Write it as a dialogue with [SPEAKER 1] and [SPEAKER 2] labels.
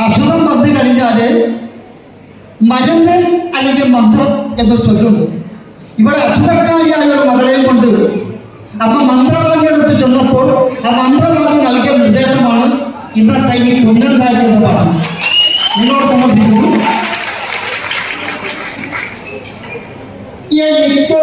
[SPEAKER 1] അസുഖം വന്നു കഴിഞ്ഞാൽ മരുന്ന് അല്ലെങ്കിൽ മന്ത്രം എന്ന് ചൊല്ലുണ്ട് ഇവിടെ അസുഖക്കാരിയായ ഒരു മകളെയും കൊണ്ട് അമ്മ മന്ത്രവാദിയെടുത്ത് ചെന്നപ്പോൾ ആ മന്ത്രവാദി നൽകിയ നിർദ്ദേശമാണ് ഇന്നത്തെ ഈ തുന്നൽകാരി എന്ന പാഠം നിങ്ങളോട് സമർപ്പിക്കുന്നു എനിക്ക്